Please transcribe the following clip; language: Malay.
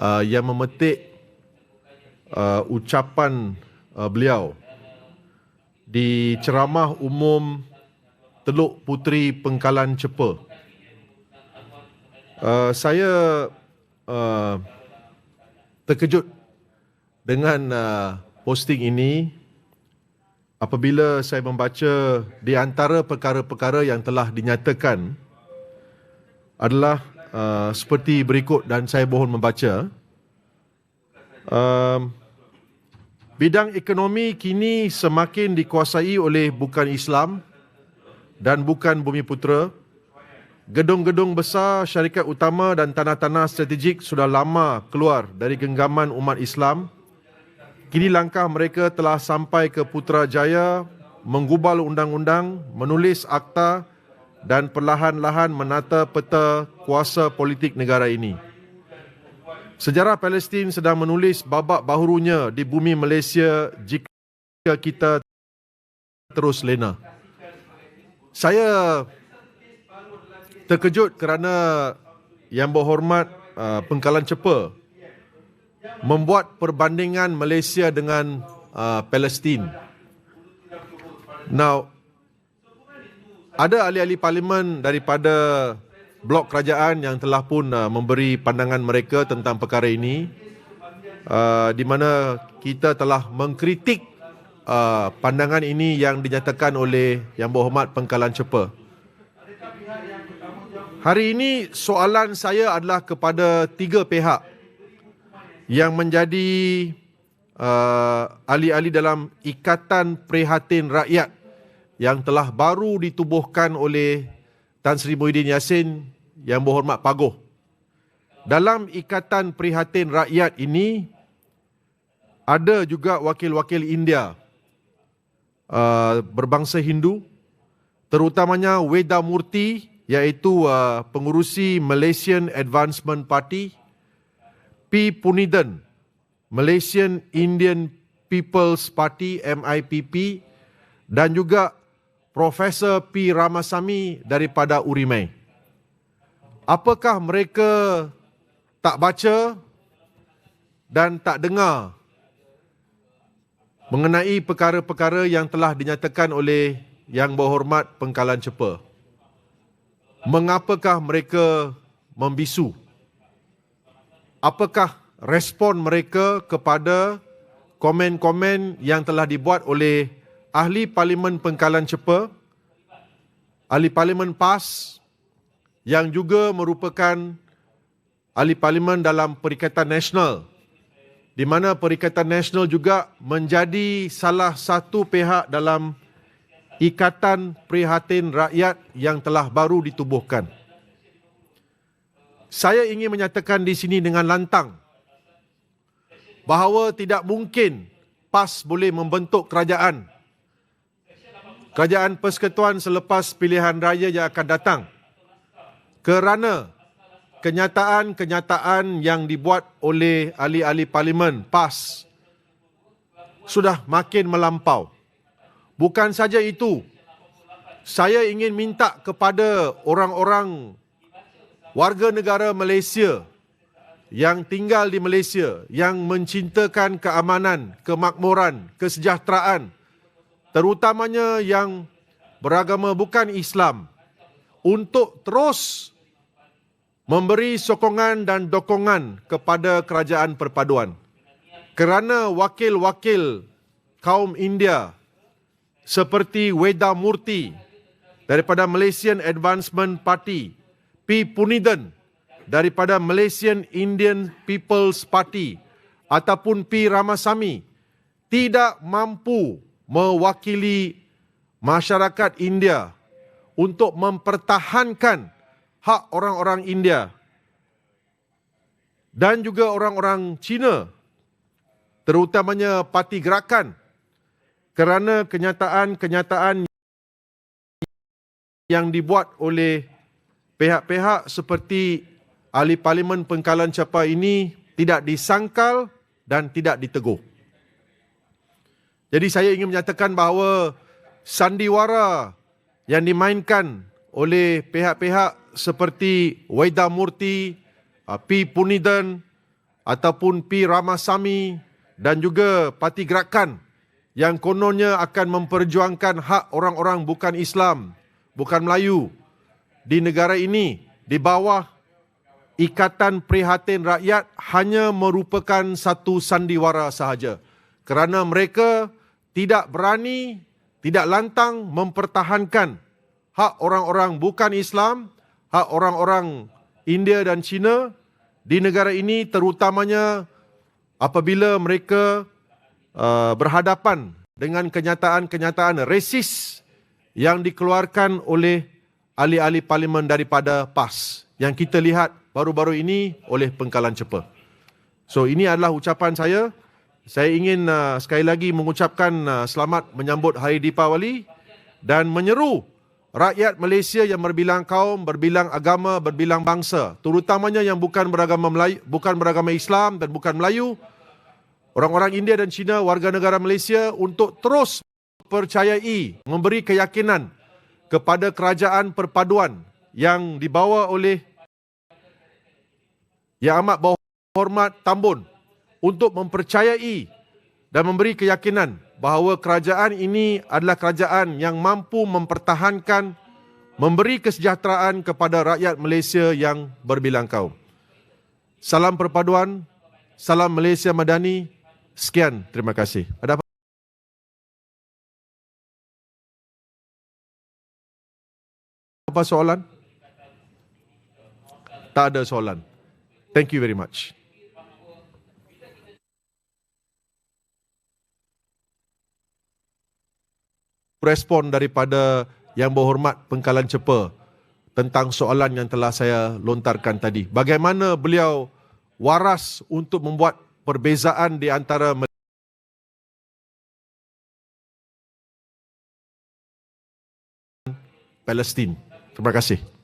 uh, yang memetik uh, ucapan uh, beliau di ceramah umum Teluk Puteri Pengkalan Cepa. Uh, saya uh, terkejut dengan uh, posting ini apabila saya membaca di antara perkara-perkara yang telah dinyatakan adalah uh, seperti berikut dan saya mohon membaca. Um, bidang ekonomi kini semakin dikuasai oleh bukan Islam dan bukan Bumi Putera. Gedung-gedung besar syarikat utama dan tanah-tanah strategik sudah lama keluar dari genggaman umat Islam. Kini langkah mereka telah sampai ke Putrajaya, menggubal undang-undang, menulis akta dan perlahan-lahan menata peta kuasa politik negara ini. Sejarah Palestin sedang menulis babak bahurunya di bumi Malaysia jika kita terus lena. Saya terkejut kerana yang berhormat uh, Pengkalan Cepa membuat perbandingan Malaysia dengan uh, Palestin. Now, ada ahli-ahli parlimen daripada blok kerajaan yang telah pun uh, memberi pandangan mereka tentang perkara ini uh, di mana kita telah mengkritik uh, pandangan ini yang dinyatakan oleh yang berhormat Pengkalan Cepa. Hari ini soalan saya adalah kepada tiga pihak yang menjadi uh, ahli-ahli dalam Ikatan Prihatin Rakyat yang telah baru ditubuhkan oleh Tan Sri Muhyiddin Yassin yang berhormat Pagoh. Dalam Ikatan Prihatin Rakyat ini ada juga wakil-wakil India uh, berbangsa Hindu terutamanya Weda Murti iaitu uh, pengurusi Malaysian Advancement Party, P. Punidan, Malaysian Indian People's Party MIPP dan juga Profesor P. Ramasamy daripada Urimai. Apakah mereka tak baca dan tak dengar mengenai perkara-perkara yang telah dinyatakan oleh Yang Berhormat Pengkalan Cepa? mengapakah mereka membisu? Apakah respon mereka kepada komen-komen yang telah dibuat oleh ahli Parlimen Pengkalan Cepa, ahli Parlimen PAS yang juga merupakan ahli Parlimen dalam Perikatan Nasional di mana Perikatan Nasional juga menjadi salah satu pihak dalam Ikatan Prihatin Rakyat yang telah baru ditubuhkan. Saya ingin menyatakan di sini dengan lantang bahawa tidak mungkin PAS boleh membentuk kerajaan. Kerajaan persekutuan selepas pilihan raya yang akan datang. Kerana kenyataan-kenyataan yang dibuat oleh ahli-ahli parlimen PAS sudah makin melampau. Bukan saja itu, saya ingin minta kepada orang-orang warga negara Malaysia yang tinggal di Malaysia yang mencintakan keamanan, kemakmuran, kesejahteraan terutamanya yang beragama bukan Islam untuk terus memberi sokongan dan dokongan kepada kerajaan perpaduan kerana wakil-wakil kaum India seperti Weda Murti daripada Malaysian Advancement Party, P. Punidan daripada Malaysian Indian People's Party ataupun P. Ramasamy tidak mampu mewakili masyarakat India untuk mempertahankan hak orang-orang India dan juga orang-orang Cina terutamanya parti gerakan kerana kenyataan-kenyataan yang dibuat oleh pihak-pihak seperti ahli parlimen pengkalan capa ini tidak disangkal dan tidak ditegur. Jadi saya ingin menyatakan bahawa sandiwara yang dimainkan oleh pihak-pihak seperti Waida Murti, P. Punidan ataupun P. Ramasamy dan juga Parti Gerakan yang kononnya akan memperjuangkan hak orang-orang bukan Islam, bukan Melayu di negara ini di bawah Ikatan Prihatin Rakyat hanya merupakan satu sandiwara sahaja kerana mereka tidak berani, tidak lantang mempertahankan hak orang-orang bukan Islam, hak orang-orang India dan China di negara ini terutamanya apabila mereka uh, berhadapan dengan kenyataan-kenyataan resis yang dikeluarkan oleh ahli-ahli parlimen daripada PAS yang kita lihat baru-baru ini oleh pengkalan cepa. So ini adalah ucapan saya. Saya ingin uh, sekali lagi mengucapkan uh, selamat menyambut Hari Deepawali dan menyeru rakyat Malaysia yang berbilang kaum, berbilang agama, berbilang bangsa, terutamanya yang bukan beragama Melayu, bukan beragama Islam dan bukan Melayu, orang-orang India dan Cina, warga negara Malaysia untuk terus percayai, memberi keyakinan kepada kerajaan perpaduan yang dibawa oleh Yang Amat Berhormat Tambun untuk mempercayai dan memberi keyakinan bahawa kerajaan ini adalah kerajaan yang mampu mempertahankan memberi kesejahteraan kepada rakyat Malaysia yang berbilang kaum. Salam perpaduan, salam Malaysia Madani. Sekian, terima kasih. Ada apa? Soalan? Tak ada soalan. Thank you very much. Respon daripada yang berhormat pengkalan cepa tentang soalan yang telah saya lontarkan tadi. Bagaimana beliau waras untuk membuat perbezaan di antara Palestin. Terima kasih.